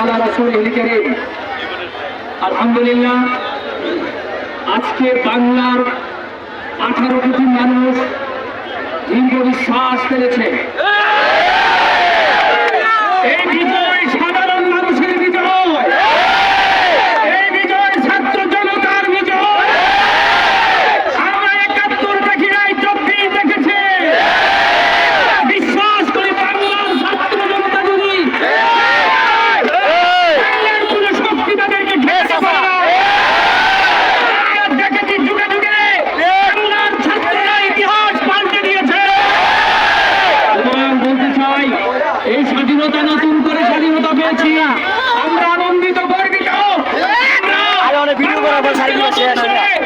আল্লাহ রাসুল এলিকারে আলহামদুলিল্লাহ আজকে বাংলার আঠারো কোটি মানুষ হিন্দু বিশ্বাস ফেলেছে। থেকে নতুন করে স্বাধীনতা পেয়েছি। আমরা আনন্দিত গর্বিত। আরে অনেক ভিডিও করার পর স্বাধীনতা